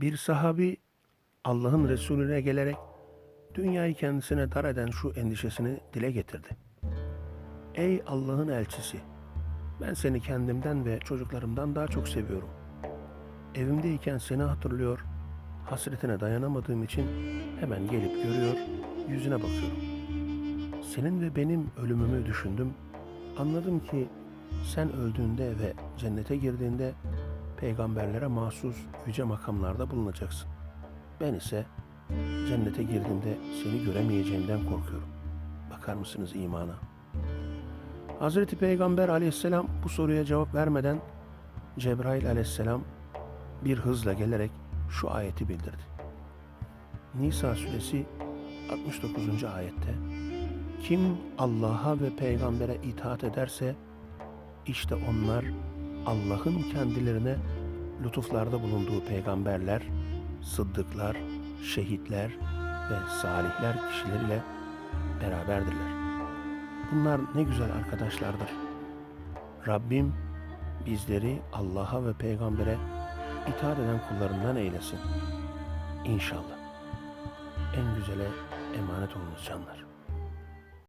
Bir sahabi Allah'ın Resulüne gelerek dünyayı kendisine dar eden şu endişesini dile getirdi. Ey Allah'ın elçisi! Ben seni kendimden ve çocuklarımdan daha çok seviyorum. Evimdeyken seni hatırlıyor, hasretine dayanamadığım için hemen gelip görüyor, yüzüne bakıyorum. Senin ve benim ölümümü düşündüm. Anladım ki sen öldüğünde ve cennete girdiğinde peygamberlere mahsus yüce makamlarda bulunacaksın. Ben ise cennete girdiğimde seni göremeyeceğimden korkuyorum. Bakar mısınız imana? Hazreti Peygamber aleyhisselam bu soruya cevap vermeden Cebrail aleyhisselam bir hızla gelerek şu ayeti bildirdi. Nisa suresi 69. ayette Kim Allah'a ve peygambere itaat ederse işte onlar Allah'ın kendilerine lütuflarda bulunduğu peygamberler, sıddıklar, şehitler ve salihler kişileriyle beraberdirler. Bunlar ne güzel arkadaşlardır. Rabbim bizleri Allah'a ve peygambere itaat eden kullarından eylesin. İnşallah. En güzele emanet olunuz canlar.